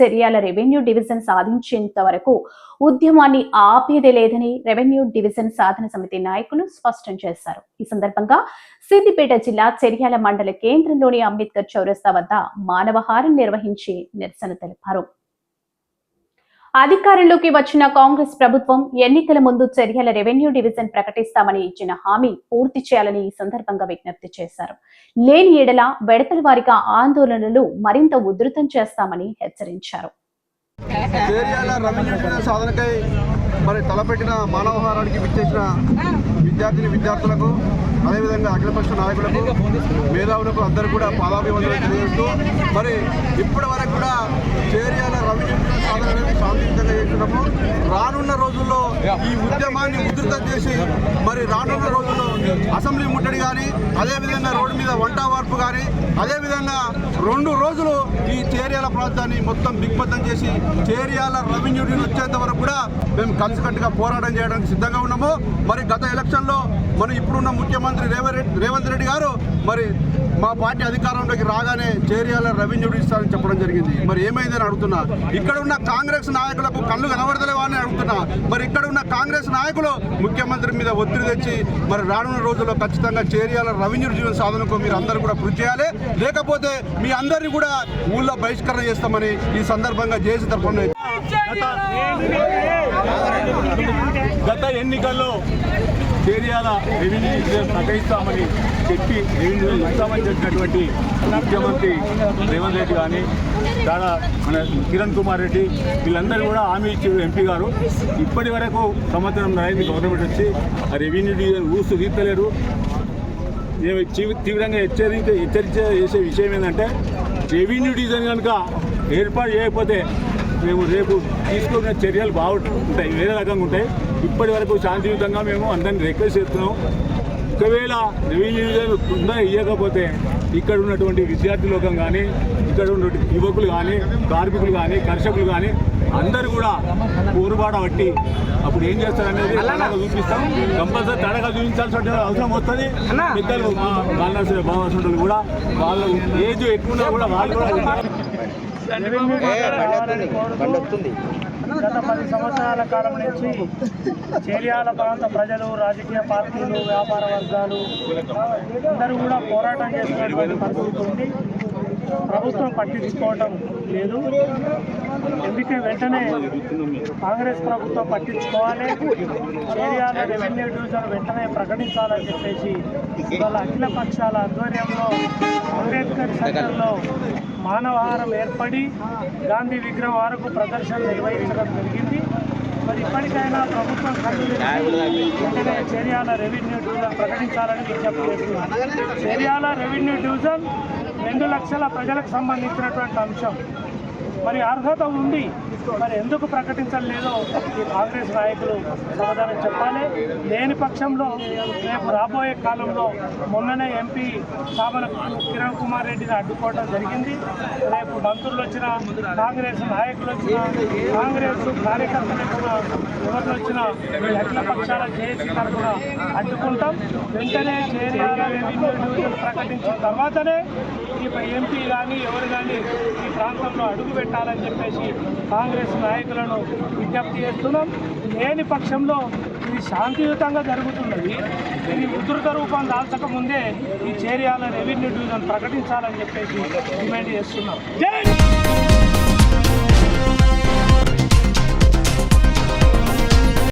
చర్యల revenue division సాధించేంత వరకు ఉద్యమాన్ని ఆపేదే లేదని రెవెన్యూ డివిజన్ సాధన సమితి నాయకులు స్పష్టం చేశారు. ఈ సందర్భంగా సిద్దిపేట జిల్లా చర్యాల మండల కేంద్రంలోని అంబేద్కర్ చౌరస్తా వద్ద మానవహారం నిర్వహించి నిరసన తెలిపారు. అధికారంలోకి వచ్చిన కాంగ్రెస్ ప్రభుత్వం ఎన్నికల ముందు చర్యల రెవెన్యూ డివిజన్ ప్రకటిస్తామని ఇచ్చిన హామీ పూర్తి చేయాలని ఈ సందర్భంగా విజ్ఞప్తి చేశారు. లేని ఎడల విడతల వారిగా ఆందోళనలు మరింత ఉధృతం చేస్తామని హెచ్చరించారు. మరి తలపెట్టిన మానవహారానికి విచ్చేసిన విద్యార్థిని విద్యార్థులకు అదేవిధంగా అఖిలపక్ష నాయకులకు మేధావులకు అందరూ కూడా పాదాభివందనలు తెలియజేస్తూ మరి ఇప్పటి వరకు కూడా చేరియాల రవి సాధనని శాంతియుతంగా చేస్తున్నాము రానున్న రోజుల్లో ఈ ఉద్యమాన్ని ఉధృతం చేసి మరి రానున్న రోజుల్లో అసెంబ్లీ ముట్టడి కానీ అదేవిధంగా రోడ్డు మీద వంట వార్పు కానీ అదేవిధంగా రెండు రోజులు ఈ చేరియాల ప్రాంతాన్ని మొత్తం దిగ్బద్ధం చేసి చేరియాల రెవెన్యూ డివిజన్ వచ్చేంత వరకు కూడా మేము కలిసికట్టుగా పోరాటం చేయడానికి సిద్ధంగా ఉన్నాము. మరి గత ఎలక్షన్లో మరి ఇప్పుడున్న ముఖ్యమంత్రి రేవంత్ రేవంత్ రెడ్డి గారు మరి మా పార్టీ అధికారంలోకి రాగానే చేరియాల రెవెన్యూ ఇస్తారని చెప్పడం జరిగింది. మరి ఏమైందని అడుగుతున్నా. ఇక్కడ ఉన్న కాంగ్రెస్ నాయకులకు కళ్ళు కనబడతలేవా అని అడుగుతున్నా. మరి ఇక్కడ ఉన్న కాంగ్రెస్ నాయకులు ముఖ్యమంత్రి మీద ఒత్తిడి తెచ్చి మరి రానున్న రోజుల్లో ఖచ్చితంగా చేరియాల రెవెన్యూ జీవన సాధనకు మీరు అందరూ కూడా కృషి చేయాలి. లేకపోతే మీ అందరినీ కూడా ఊళ్ళో బహిష్కరణ చేస్తామని ఈ సందర్భంగా జేసీ తరఫున గత ఎన్నికల్లో చేరియాల రెవెన్యూ డివిజన్ చెప్పి రెవెన్యూ ఇస్తామని చెప్పినటువంటి ముఖ్యమంత్రి రేవంత్ రెడ్డి కానీ చాలా మన కిరణ్ కుమార్ రెడ్డి వీళ్ళందరూ కూడా హామీ ఇచ్చారు ఎంపీ గారు. ఇప్పటి వరకు సంవత్సరం అయింది గవర్నమెంట్ వచ్చి ఆ రెవెన్యూ డివిజన్ ఊస్తూ తీర్చలేరు. మేము తీవ్రంగా హెచ్చరించే హెచ్చరిక చేసే విషయం ఏంటంటే రెవెన్యూ డివిజన్ కనుక ఏర్పాటు చేయకపోతే మేము రేపు తీసుకున్న చర్యలు బాగుంటాయి వేరే రకంగా ఉంటాయి. ఇప్పటి వరకు శాంతియుతంగా మేము అందరిని రిక్వెస్ట్ చేస్తున్నాం. ఒకవేళ రెవెన్యూ డివిజన్ ఉందా ఇవ్వకపోతే ఇక్కడ ఉన్నటువంటి విద్యార్థి లోకం కానీ ఇక్కడ ఉన్నటువంటి యువకులు కానీ కార్మికులు కానీ కర్షకులు కానీ అందరూ కూడా పోరుబాట పట్టి అప్పుడు ఏం చేస్తారనేది చూపిస్తాం. కంపల్సరీ తడగా చూపించాల్సిన అవసరం వస్తుంది. పెద్దలు మా బాలనర్సీ బాలనర్సులు కూడా వాళ్ళ ఏజ్ ఎక్కువ ఉన్నా కూడా వాళ్ళు కూడా. గత పది సంవత్సరాల కాలం నుంచి చేర్యాల ప్రాంత ప్రజలు రాజకీయ పార్టీలు వ్యాపార వర్గాలు అందరూ కూడా పోరాటం చేస్తున్నటువంటి పరిస్థితి ఉంది. ప్రభుత్వం పట్టించుకోవటం లేదు. ఎందుకే వెంటనే కాంగ్రెస్ ప్రభుత్వం పట్టించుకోవాలి. ఏరియాల రెవెన్యూ డివిజన్ వెంటనే ప్రకటించాలని చెప్పేసి ఇవాళ అఖిల పక్షాల ఆధ్వర్యంలో అంబేద్కర్ సెంటర్లో మానవహారం ఏర్పడి గాంధీ విగ్రహం వరకు ప్రదర్శన నిర్వహించడం జరిగింది. మరి ఇప్పటికైనా ప్రభుత్వం వెంటనే చేర్యాల రెవెన్యూ డివిజన్ ప్రకటించాలని విజ్ఞప్తి చేస్తున్నాను చర్యాల రెవెన్యూ డివిజన్ రెండు లక్షల ప్రజలకు సంబంధించినటువంటి అంశం. మరి అర్హత ఉంది. మరి ఎందుకు ప్రకటించలేదో ఈ కాంగ్రెస్ నాయకులు సమాధానం చెప్పాలి. లేని పక్షంలో రేపు రాబోయే కాలంలో మొన్ననే ఎంపీ సామల కిరణ్ కుమార్ రెడ్డిని అడ్డుకోవడం జరిగింది. రేపు మంత్రులు వచ్చిన కాంగ్రెస్ నాయకులు వచ్చిన కాంగ్రెస్ కార్యకర్తలు వచ్చిన ఎవరు వచ్చినా ఎట్ల పక్షాల జేఏసీ తరఫున అడ్డుకుంటాం. వెంటనే చేరియాల రెవెన్యూ డివిజన్ ప్రకటించిన తర్వాతనే ఈ ఎంపీ కానీ ఎవరు కానీ ఈ ప్రాంతంలో అడుగు పెట్టాలని చెప్పేసి కాంగ్రెస్ నాయకులను విజ్ఞప్తి చేస్తున్నాం. లేని పక్షంలో ఇది శాంతియుతంగా జరుగుతున్నది. ఇది ఉధృత రూపం దాల్చక ముందే ఈ చేరియాల రెవెన్యూ డివిజన్ ప్రకటించాలని చెప్పేసి డిమాండ్ చేస్తున్నాం.